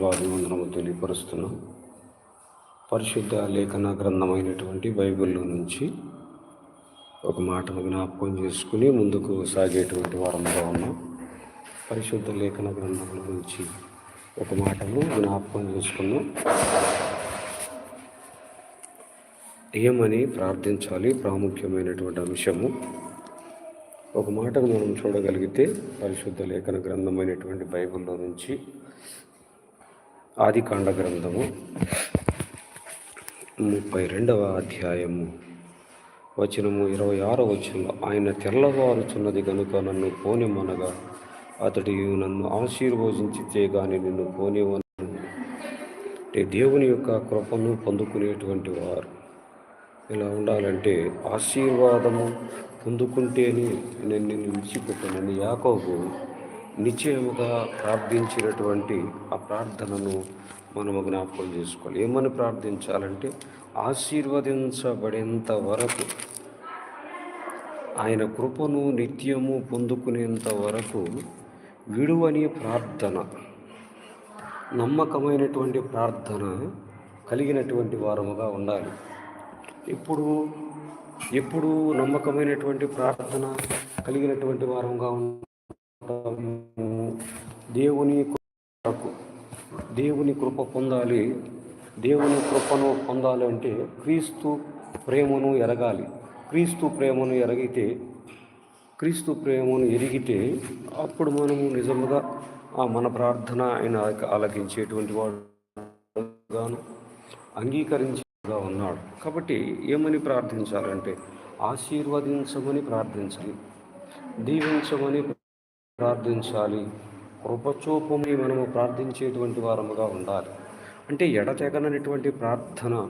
వాదివందనము తెలియపరుస్తున్నాం. పరిశుద్ధ లేఖన గ్రంథమైనటువంటి బైబిల్లో నుంచి ఒక మాటను జ్ఞాపకం చేసుకుని ముందుకు సాగేటువంటి వారంగా ఉన్నాం. పరిశుద్ధ లేఖన గ్రంథముల నుంచి ఒక మాటను జ్ఞాపకం చేసుకున్నాం ఏమని ప్రార్థించాలి? ప్రాముఖ్యమైనటువంటి అంశము. ఒక మాటను మనం చూడగలిగితే పరిశుద్ధ లేఖన గ్రంథమైనటువంటి బైబిల్లో నుంచి ఆదికాండ గ్రంథము ముప్పై రెండవ అధ్యాయము. వచనము ఇరవై ఆరో వచనంలో ఆయన తెల్లవారుచున్నది కనుక నన్ను పోనిమనగా అతడు నన్ను ఆశీర్వదించితే గాని నిన్ను పోనివను అంటే దేవుని యొక్క కృపను పొందుకునేటువంటి వారు. ఇలా ఉండాలంటే ఆశీర్వాదము పొందుకుంటేనే నేను నిన్ను విడిచిపెట్టానని యాకోబు నిశ్చయముగా ప్రార్థించినటువంటి ఆ ప్రార్థనను మనము జ్ఞాపకం చేసుకోవాలి. ఏమని ప్రార్థించాలంటే ఆశీర్వదించబడేంత వరకు ఆయన కృపను నిత్యము పొందుకునేంత వరకు విడువని ప్రార్థన నమ్మకమైనటువంటి ప్రార్థన కలిగినటువంటి వారముగా ఉండాలి. ఇప్పుడు ఎప్పుడు నమ్మకమైనటువంటి ప్రార్థన కలిగినటువంటి వారంగా ఉంటాము దేవుని కృపకు దేవుని కృప పొందాలి. దేవుని కృపను పొందాలి అంటే క్రీస్తు ప్రేమను ఎరగాలి. క్రీస్తు ప్రేమను ఎరగితే క్రీస్తు ప్రేమను ఎరిగితే అప్పుడు మనము నిజముగా ఆ మన ప్రార్థన ఆయన ఆలకించేటువంటి వాడుగాను అంగీకరించేగా ఉన్నాడు. కాబట్టి ఏమని ప్రార్థించాలంటే ఆశీర్వదించమని ప్రార్థించాలి. దీవించమని ప్రార్థించాలి. కృపచూపమని మనము ప్రార్థించేటువంటి వారముగా ఉండాలి. అంటే ఎడతెగనటువంటి ప్రార్థన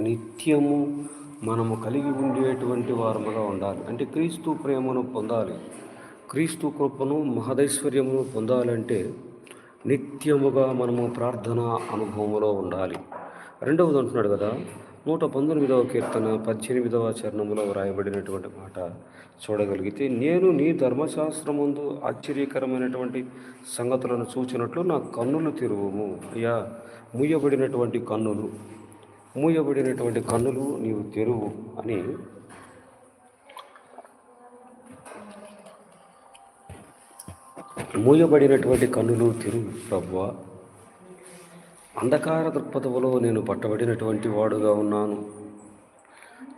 నిత్యము మనము కలిగి ఉండేటువంటి వారముగా ఉండాలి. అంటే క్రీస్తు ప్రేమను పొందాలి. క్రీస్తు కృపను మహదైశ్వర్యమును పొందాలంటే నిత్యముగా మనము ప్రార్థన అనుభవములో ఉండాలి. రెండవది అంటున్నాడు కదా నూట పంతొమ్మిదవ కీర్తన పద్దెనిమిదవ చరణములో వ్రాయబడినటువంటి మాట చూడగలిగితే నేను నీ ధర్మశాస్త్రముందు ఆశ్చర్యకరమైనటువంటి సంగతులను చూచినట్లు నా కన్నులు తిరుగుము అయ్యా మూయబడినటువంటి కన్నులు మూయబడినటువంటి కన్నులు నీవు తెరువు అని మూయబడినటువంటి కన్నులు తెరువు ప్రభువా. అంధకార దృక్పథములో నేను పట్టబడినటువంటి వాడుగా ఉన్నాను.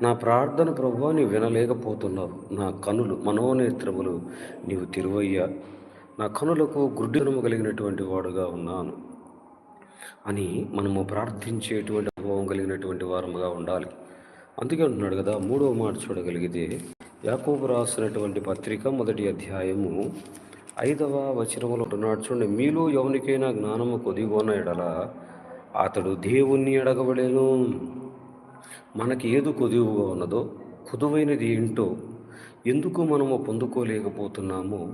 నా ప్రార్థన ప్రభు నీవు వినలేకపోతున్నావు. నా కనులు మనోనేత్రములు నీవు తిరువయ్యా. నా కనులకు గుడ్డినము కలిగినటువంటి వాడుగా ఉన్నాను. అని మనము ప్రార్థించేటువంటి అనుభవం కలిగినటువంటి వారముగా ఉండాలి. అందుకే అంటున్నాడు కదా మూడవ మాట చూడగలిగితే యాకోబు రాసినటువంటి పత్రిక మొదటి అధ్యాయము ఐదవ వచనములో ఉన్నాడు. చూడండి మీలో ఎవరికైనా జ్ఞానము కొదిగోన ఎడల అతడు దేవుణ్ణి అడగబడేను. మనకి ఏది కొదువుగా ఉన్నదో కుదువైనది ఏంటో ఎందుకు మనము పొందుకోలేకపోతున్నామో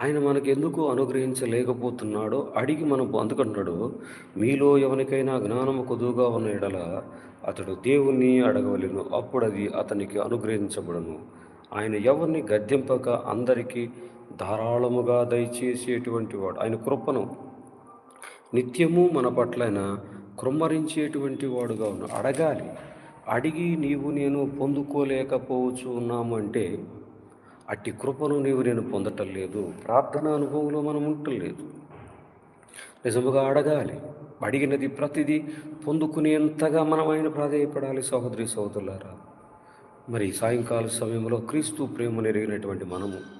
ఆయన మనకు ఎందుకు అనుగ్రహించలేకపోతున్నాడో అడిగి మనం అందుకుంటున్నాడు మీలో ఎవరికైనా జ్ఞానము కొదువుగా ఉన్న ఎడల అతడు దేవుణ్ణి అడగవలను. అప్పుడు అది అతనికి అనుగ్రహించబడను. ఆయన ఎవరిని గద్దెంపక అందరికీ ధారాళముగా దయచేసేటువంటి వాడు. ఆయన కృపను నిత్యము మన పట్లైన కృమ్మరించేటువంటి వాడుగా ఉన్నాడు అడగాలి. అడిగి నీవు నేను పొందుకోలేకపోవచ్చు ఉన్నాము అంటే అట్టి కృపను నీవు నేను పొందటం లేదు ప్రార్థన అనుభవంలో మనం ఉండలేదు నిజముగా అడగాలి. అడిగినది ప్రతిదీ పొందుకునేంతగా మనం ఆయన ప్రాధాయపడాలి సహోదరి సహోదరులారా. మరి సాయంకాల సమయంలో క్రీస్తు ప్రేమ నెరిగినటువంటి మనము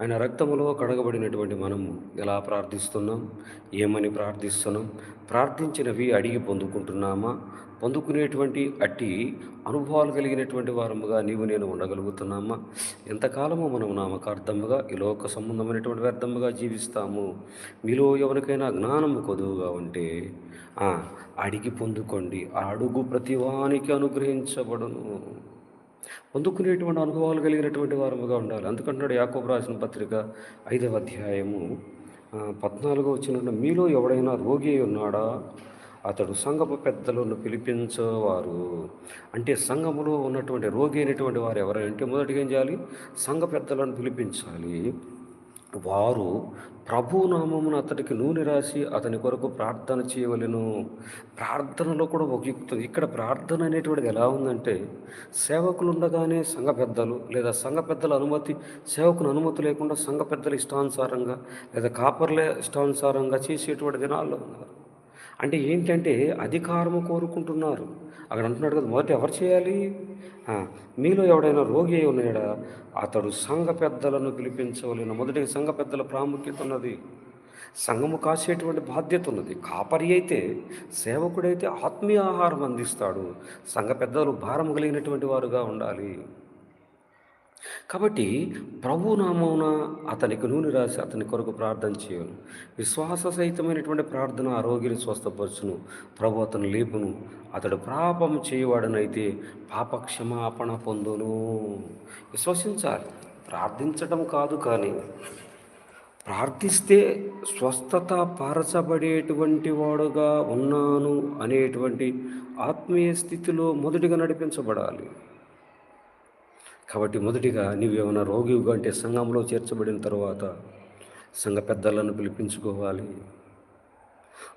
ఆయన రక్తములో కడగబడినటువంటి మనము ఎలా ప్రార్థిస్తున్నాం? ఏమని ప్రార్థిస్తున్నాం? ప్రార్థించినవి అడిగి పొందుకుంటున్నామా? పొందుకునేటువంటి అట్టి అనుభవాలు కలిగినటువంటి వారముగా నీవు నేను ఉండగలుగుతున్నామా? ఎంతకాలము మనం నామకార్థముగా ఈ లోక సంబంధమైనటువంటి వ్యర్థముగా జీవిస్తాము? మీలో ఎవరికైనా జ్ఞానము కొదువుగా ఉంటే అడిగి పొందుకోండి. ఆ అడుగు ప్రతివానికి అనుగ్రహించబడును. పొందుకునేటువంటి అనుభవాలు కలిగినటువంటి వారముగా ఉండాలి. అందుకంటున్నాడు యాకోబు రాసిన పత్రిక ఐదవ అధ్యాయము పద్నాలుగో వచ్చిన మీలో ఎవడైనా రోగి ఉన్నాడా? అతడు సంఘపు పెద్దలను పిలిపించేవారు. అంటే సంఘములో ఉన్నటువంటి రోగి అయినటువంటి వారు ఎవరంటే మొదటిగా ఏం చేయాలి? సంఘ పెద్దలను పిలిపించాలి. వారు ప్రభు నామమున అతడికి నూనె రాసి అతని కొరకు ప్రార్థన చేయవలెను. ప్రార్థనలో కూడా ఒక ఇక్కడ ప్రార్థన అనేటువంటిది ఎలా ఉందంటే సేవకులు ఉండగానే సంఘ పెద్దలు లేదా సంఘ పెద్దల అనుమతి సేవకుని అనుమతి లేకుండా సంఘ పెద్దల ఇష్టానుసారంగా లేదా కాపర్లే ఇష్టానుసారంగా చేసేటువంటి దినాల్లో ఉన్నారు. అంటే ఏంటంటే అధికారము కోరుకుంటున్నారు. అక్కడ అంటున్నాడు కదా మొదట ఎవరు చేయాలి? మీలో ఎవడైనా రోగి అయి ఉన్నాడా? అతడు సంఘ పెద్దలను పిలిపించవలేను. మొదటి సంఘ పెద్దల ప్రాముఖ్యత ఉన్నది. సంఘము కాసేటువంటి బాధ్యత ఉన్నది. కాపరి అయితే సేవకుడైతే ఆత్మీయ ఆహారం అందిస్తాడు. సంఘ పెద్దలు భారం కలిగినటువంటి వారుగా ఉండాలి. కాబట్టి ప్రభు నామమున అతనికి నూనె రాసి అతని కొరకు ప్రార్థన చేయను. విశ్వాస సహితమైనటువంటి ప్రార్థన ఆరోగ్యని స్వస్థపరచును. ప్రభు అతను లేపును. అతడు పాపం చేయవాడనైతే పాప క్షమాపణ పొందును. విశ్వసించాలి. ప్రార్థించడం కాదు కానీ ప్రార్థిస్తే స్వస్థత పారచబడేటువంటి వాడుగా ఉన్నాను అనేటువంటి ఆత్మీయ స్థితిలో మొదటిగా నడిపించబడాలి. కాబట్టి మొదటిగా నీవేమైనా రోగివుగా అంటే సంఘంలో చేర్చబడిన తర్వాత సంఘ పెద్దలను పిలిపించుకోవాలి.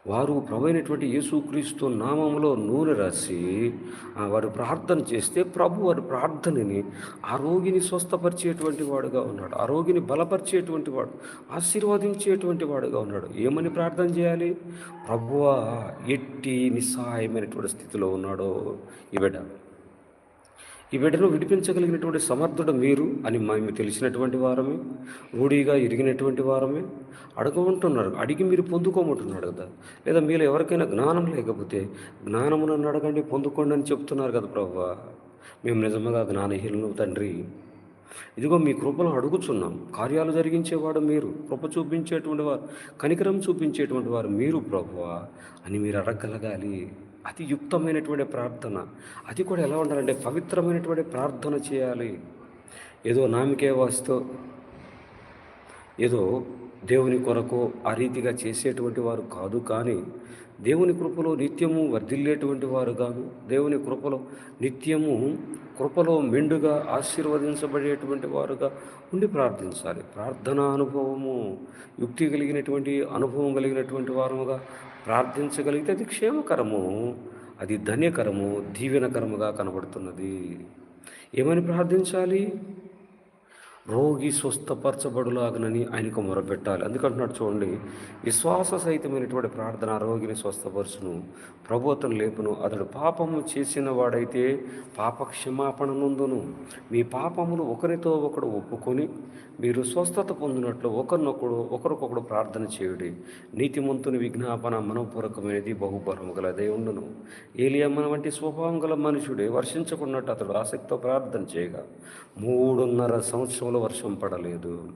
వారు ప్రభైనటువంటి యేసుక్రీస్తు నామంలో నూనె రాసి ఆ, వారు ప్రార్థన చేస్తే ప్రభు వారి ప్రార్థనని ఆ రోగిని స్వస్థపరిచేటువంటి వాడుగా ఉన్నాడు. ఆ రోగిని బలపరిచేటువంటి వాడు ఆశీర్వదించేటువంటి వాడుగా ఉన్నాడు. ఏమని ప్రార్థన చేయాలి? ప్రభువా ఎట్టి నిస్సహాయమైనటువంటి స్థితిలో ఉన్నాడో ఈ బిడ్డ. ఈ బిడ్డను విడిపించగలిగినటువంటి సమర్థుడు మీరు అని మేము తెలిసినటువంటి వారమే. రూఢీగా ఎరిగినటువంటి వారమే. అడగమంటున్నారు. అడిగి మీరు పొందుకోమంటున్నాడు కదా. లేదా మీరు ఎవరికైనా జ్ఞానం లేకపోతే జ్ఞానమును అడగండి పొందుకోండి అని చెప్తున్నారు కదా ప్రభు మేము నిజంగా జ్ఞానహీనులు తండ్రి. ఇదిగో మీ కృపను అడుగుచున్నాం. కార్యాలు జరిగించేవాడు మీరు కృప చూపించేటువంటి వారు కనికరం చూపించేటువంటి వారు మీరు ప్రభువా అని మీరు అడగగలగాలి. అతి యుక్తమైనటువంటి ప్రార్థన. అది కూడా ఎలా ఉండాలంటే పవిత్రమైనటువంటి ప్రార్థన చేయాలి. ఏదో నామికే వాస్తు ఏదో దేవుని కొరకు ఆ రీతిగా చేసేటువంటి వారు కాదు కానీ దేవుని కృపలో నిత్యము వర్ధిల్లేటువంటి వారు కాదు దేవుని కృపలో నిత్యము కృపలో మెండుగా ఆశీర్వదించబడేటువంటి వారుగా ఉండి ప్రార్థించాలి. ప్రార్థనా అనుభవము యుక్తి కలిగినటువంటి అనుభవం కలిగినటువంటి వారముగా ప్రార్థించగలిగితే అది క్షేమకరము. అది ధన్యకరము దీవెనకరముగా కనబడుతున్నది. ఏమని ప్రార్థించాలి? రోగి స్వస్థపరచబడులాగనని ఆయనకు మొరపెట్టాలి. అందుకంటున్నాడు చూడండి విశ్వాస సహితమైనటువంటి ప్రార్థన రోగిని స్వస్థపరచును. ప్రభుత్వం లేపును. అతడు పాపము చేసిన వాడైతే పాప క్షమాపణ నందును. మీ పాపములు ఒకరితో ఒకడు ఒప్పుకొని మీరు స్వస్థత పొందినట్లు ఒకరినొకడు ఒకరికొకడు ప్రార్థన చేయుడి. నీతిమంతుని విజ్ఞాపన మనపూర్వకమైనది బహుబలము గలదే ఉండును ఏలియమ్మన వంటి స్వభావం గల మనుషుడే వర్షించకున్నట్టు అతడు ఆసక్తితో ప్రార్థన చేయగా మూడున్నర సంవత్సరంలో వర్షం పడలేదు.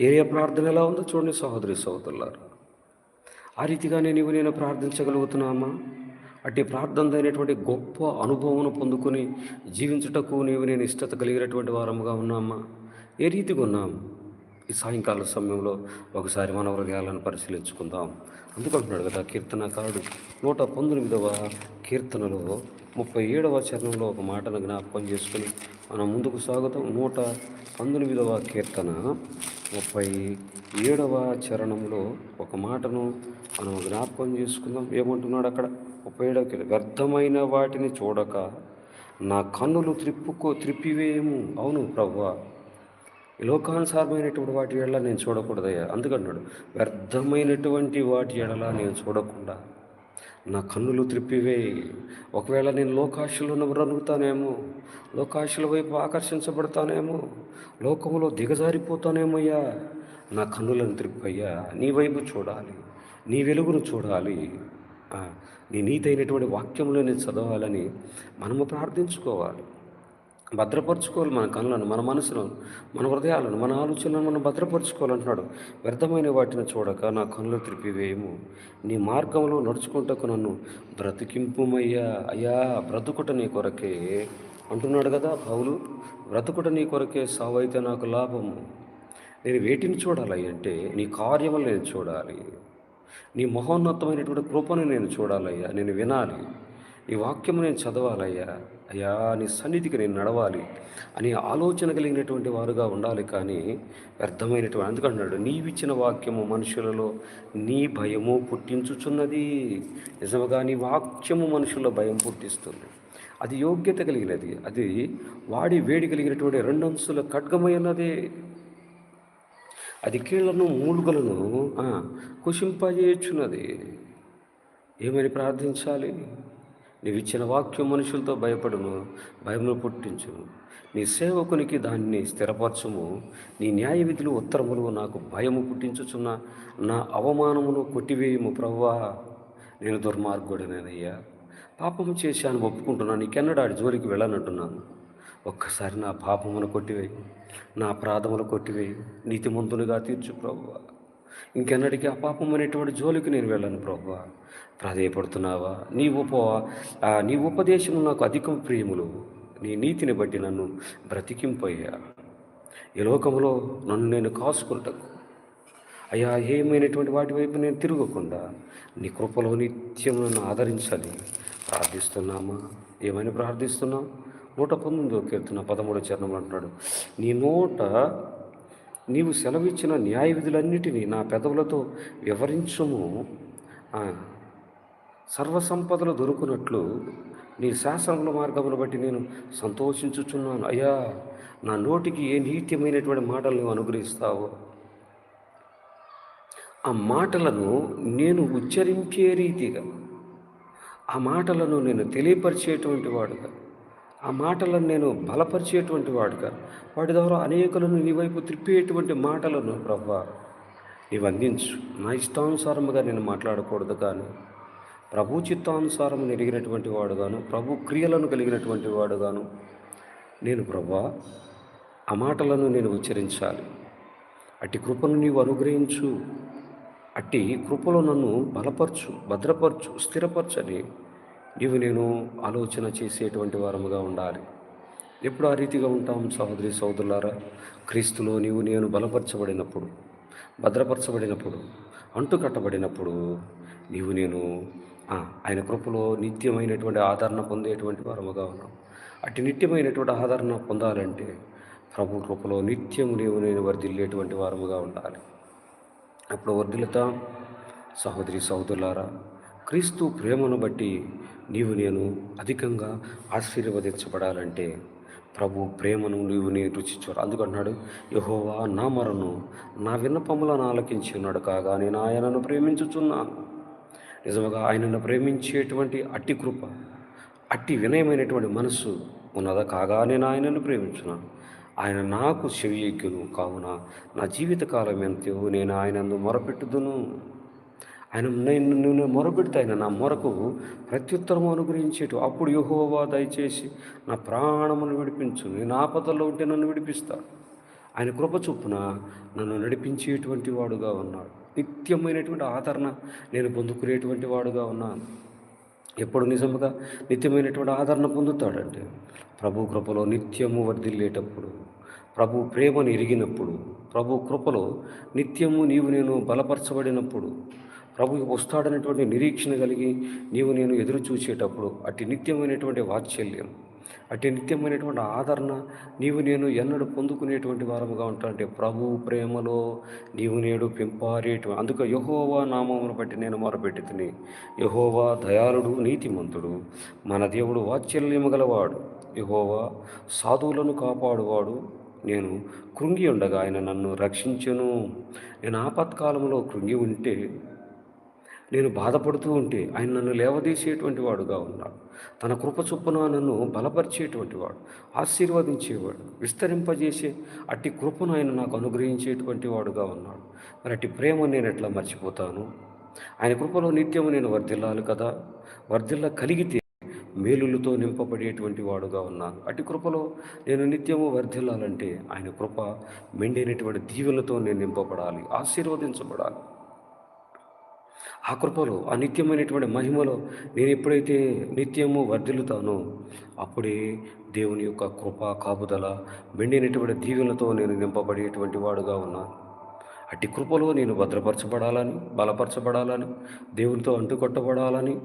ఏరియా ప్రార్థన ఎలా ఉందో చూడండి సహోదరి సహోదరులారు. ఆ రీతిగానే నీవు నేను ప్రార్థించగలుగుతున్నామా? అట్టి ప్రార్థనైనటువంటి గొప్ప అనుభవం పొందుకొని జీవించుటకు నీవు నేను ఇష్టత కలిగినటువంటి వారముగా ఉన్నామా? ఏ రీతిగా ఉన్నాం? ఈ సాయంకాల సమయంలో ఒకసారి మన హృదయాలను పరిశీలించుకుందాం. అందుకంటున్నాడు కదా కీర్తనకారుడు. నూట పంతొమ్మిదవ కీర్తనలో ముప్పై ఏడవ చరణంలో ఒక మాటను జ్ఞాపకం చేసుకుని మనం ముందుకు సాగుతాం. నూట పంతొమ్మిదవ కీర్తన ముప్పై ఏడవ చరణంలో ఒక మాటను మనం జ్ఞాపకం చేసుకుందాం. ఏమంటున్నాడు అక్కడ? ముప్పై ఏడవ కీర్తన. వ్యర్థమైన వాటిని చూడక నా కన్నులు త్రిప్పుకో త్రిప్పివేయము అవును ప్రభువా లోకానుసారమైనటువంటి వాటి ఎడల నేను చూడకూడదయ్యా. అందుకన్నాడు వ్యర్థమైనటువంటి వాటి ఎడల నేను చూడకుండా నా కన్నులు త్రిప్పివే. ఒకవేళ నేను లోకాశలో రనుగుతానేమో లోకాశల వైపు ఆకర్షించబడతానేమో లోకంలో దిగజారిపోతానేమయ్యా. నా కన్నులను త్రిప్పయ్యా నీ వైపు చూడాలి నీ వెలుగును చూడాలి. నీ నీతైనటువంటి వాక్యములో నేను చదవాలని మనము ప్రార్థించుకోవాలి. భద్రపరచుకోవాలి మన కళ్ళను మన మనసులను మన హృదయాలను మన ఆలోచనలను మనం భద్రపరచుకోవాలంటున్నాడు. వ్యర్థమైన వాటిని చూడక నా కళ్ళు త్రిపివేయము నీ మార్గంలో నడుచుకుంటకు నన్ను బ్రతికింపుమయ్యా. అయ్యా బ్రతుకుట నీ కొరకే అంటున్నాడు కదా పౌలు. బ్రతుకుట నీ కొరకే సావైతే నాకు లాభము. నేను వేటిని చూడాలి అంటే నీ కార్యములు నేను చూడాలి. నీ మహోన్నతమైనటువంటి కృపను నేను చూడాలయ్యా. నేను వినాలి. నీ వాక్యము నేను చదవాలయ్యా. అయ్యా నీ సన్నిధికి నేను నడవాలి అని ఆలోచన కలిగినటువంటి వారుగా ఉండాలి కానీ వ్యర్థమైనటువంటి అందుకంటున్నాడు నీవిచ్చిన వాక్యము మనుషులలో నీ భయము పుట్టించుచున్నది. నిజముగా నీ వాక్యము మనుషుల్లో భయం పుట్టిస్తుంది. అది యోగ్యత కలిగినది. అది వాడి వేడి కలిగినటువంటి రెండంశుల ఖడ్గమైనది అది కీళ్ళను మూలుగలను కుషింపజేయుచున్నది. ఏమని ప్రార్థించాలి? నీవిచ్చిన వాక్యం మనుషులతో భయపడును భయమును పుట్టించును నీ సేవకునికి దాన్ని స్థిరపరచుము. నీ న్యాయ విధులు ఉత్తరములు నాకు భయము పుట్టించుచున్న నా అవమానమును కొట్టివేయము ప్రవ్వా. నేను దుర్మార్గుడనేనయ్యా. పాపము చేశాను ఒప్పుకుంటున్నాను నీకెన్నడాడి జోలికి వెళ్ళనంటున్నాను. ఒక్కసారి నా పాపమును కొట్టివేయి నా ప్రాధములు కొట్టివేయి. నీతిమంతునిగా తీర్చు ప్రవ్వా. ఇంకెన్నటికీ ఆ పాపం అనేటువంటి జోలికి నేను వెళ్ళను ప్రభు. ప్రాధేయపడుతున్నావా? నీ ఉప నీ ఉపదేశము నాకు అధికం ప్రియములు. నీ నీతిని బట్టి నన్ను బ్రతికింపయ్యా. ఈ లోకంలో నన్ను నేను కాసుకుంటకు. అయ్యా ఏమైనటువంటి వాటి వైపు నేను తిరగకుండా నీ కృపలో నిత్యం నన్ను ఆదరించాలి ప్రార్థిస్తున్నామా? ఏమైనా ప్రార్థిస్తున్నాం నూట పంతొమ్మిదో కీర్తన పదమూడు చరణం అంటున్నాడు. నీ నోట నీవు సెలవిచ్చిన న్యాయ విధులన్నిటినీ నా పెదవులతో వివరించుము. సర్వసంపదలు దొరుకునట్లు నీ శాసనముల మార్గమును బట్టి నేను సంతోషించుచున్నాను. అయ్యా నా నోటికి ఏ నీత్యమైనటువంటి మాటలు నువ్వు అనుగ్రహిస్తావో. ఆ మాటలను నేను ఉచ్చరించే రీతిగా ఆ మాటలను నేను తెలియపరిచేటువంటి వాడుగా ఆ మాటలను నేను బలపరిచేటువంటి వాడుగా. వాటి ద్వారా అనేకులను నీ వైపు త్రిప్పేటువంటి మాటలను ప్రభా నీవు అందించు. నా ఇష్టానుసారముగా నేను మాట్లాడకూడదు కానీ ప్రభు చిత్తానుసారం ఎరిగినటువంటి వాడుగాను ప్రభు క్రియలను కలిగినటువంటి వాడుగాను నేను ప్రభా ఆ మాటలను నేను ఉచ్చరించాలి. అట్టి కృపను నీవు అనుగ్రహించు. అట్టి కృపలో నన్ను బలపరచు భద్రపరచు స్థిరపరచని. నీవు నేను ఆలోచన చేసేటువంటి వారముగా ఉండాలి. ఎప్పుడు ఆ రీతిగా ఉంటాం సహోదరి సోదరులారా క్రీస్తులో నీవు నేను బలపరచబడినప్పుడు భద్రపరచబడినప్పుడు అంటుకట్టబడినప్పుడు నీవు నేను ఆయన కృపలో నిత్యమైనటువంటి ఆదరణ పొందేటువంటి వారముగా ఉన్నాం. అటు నిత్యమైనటువంటి ఆదరణ పొందాలంటే ప్రభు కృపలో నిత్యం నీవు నేను వర్ధిల్లేటువంటి వారముగా ఉండాలి. అప్పుడు వర్ధిల్లుతాం? సహోదరి సహోదరులారా క్రీస్తు ప్రేమను బట్టి నీవు నేను అధికంగా ఆశీర్వదించబడాలంటే ప్రభు ప్రేమను నీవు నేను రుచిచోరు అందుకంటున్నాడు యహోవా నా మరను నా విన్నపములను ఆలకించి ఉన్నాడు. కాగా నేను ఆయనను ప్రేమించుచున్నాను. నిజముగా ఆయనను ప్రేమించేటువంటి అట్టి కృప అట్టి వినయమైనటువంటి మనస్సు ఉన్నదా? కాగా నేను ఆయనను ప్రేమించున్నాను. ఆయన నాకు చెవియెగ్గును కావున నా జీవితకాలం ఎంతో నేను ఆయనందు మొరపెట్టుదును. ఆయన నేను నేను మొరపెడితే ఆయన నా మొరకు ప్రత్యుత్తరము అనుగ్రహించేటు. అప్పుడు యహోవా దయచేసి నా ప్రాణమును విడిపించు. నేను ఆపదల్లో ఉంటే నన్ను విడిపిస్తాడు ఆయన కృప చొప్పున నన్ను నడిపించేటువంటి వాడుగా ఉన్నాడు. నిత్యమైనటువంటి ఆదరణ నేను పొందుకునేటువంటి వాడుగా ఉన్నాను. ఎప్పుడు నిజముగా నిత్యమైనటువంటి ఆదరణ పొందుతాడంటే ప్రభు కృపలో నిత్యము వర్ధిల్లేటప్పుడు ప్రభు ప్రేమను ఎరిగినప్పుడు ప్రభు కృపలో నిత్యము నీవు నేను బలపరచబడినప్పుడు ప్రభు వస్తాడనేటువంటి నిరీక్షణ కలిగి నీవు నేను ఎదురు చూసేటప్పుడు అట్టి నిత్యమైనటువంటి వాత్సల్యం అట్టి నిత్యమైనటువంటి ఆదరణ నీవు నేను ఎన్నడూ పొందుకునేటువంటి వారముగా ఉంటాంటే ప్రభు ప్రేమలో నీవు నేడు పెంపారేటువంటి అందుకు యహోవా నామమును బట్టి నేను మొరపెట్టి తిని యహోవా దయాళుడు నీతిమంతుడు మన దేవుడు వాత్సల్యము గలవాడు. యహోవా సాధువులను కాపాడువాడు. నేను కృంగి ఉండగా ఆయన నన్ను రక్షించను. నేను ఆపత్కాలంలో కృంగి ఉంటే నేను బాధపడుతూ ఉంటే ఆయన నన్ను లేవదీసేటువంటి వాడుగా ఉన్నాడు. తన కృప చొప్పున నన్ను బలపరిచేటువంటి వాడు ఆశీర్వదించేవాడు విస్తరింపజేసే అట్టి కృపను ఆయన నాకు అనుగ్రహించేటువంటి వాడుగా ఉన్నాడు. మరి అట్టి ప్రేమ నేను ఎట్లా మర్చిపోతాను? ఆయన కృపలో నిత్యము నేను వర్ధిల్లాలి కదా? వర్ధిల్ల కలిగితే మేలులతో నింపబడేటువంటి వాడుగా ఉన్నాను. అటు కృపలో నేను నిత్యము వర్ధిల్లాలంటే ఆయన కృప మెండైనటువంటి దీవులతో నేను నింపబడాలి ఆశీర్వదించబడాలి. ఆ కృపలో ఆ నిత్యమైనటువంటి మహిమలో నేను ఎప్పుడైతే నిత్యము వర్ధిల్లుతానో అప్పుడే దేవుని యొక్క కృప కాపుదల మెండినటువంటి దీవెనలతో నేను నింపబడేటువంటి వాడుగా ఉన్నాను. అట్టి కృపలో నేను భద్రపరచబడాలని బలపరచబడాలని దేవునితో అంటుకొట్టబడాలని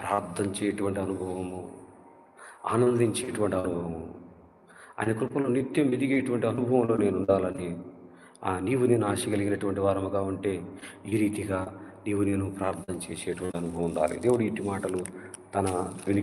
ప్రార్థన చేయటువంటి అనుభవము ఆనందించేటువంటి అనుభవము ఆయన కృపలో నిత్యం ఎదిగేటువంటి అనుభవంలో నేను ఉండాలని ఆ నీవు నేను ఆశ కలిగినటువంటి వారముగా ఉంటే ఈ రీతిగా నీవు నేను ప్రార్థన చేసేటువంటి అనుభవం ఉండాలి. దేవుడు ఇటు మాటలు తన వెనుక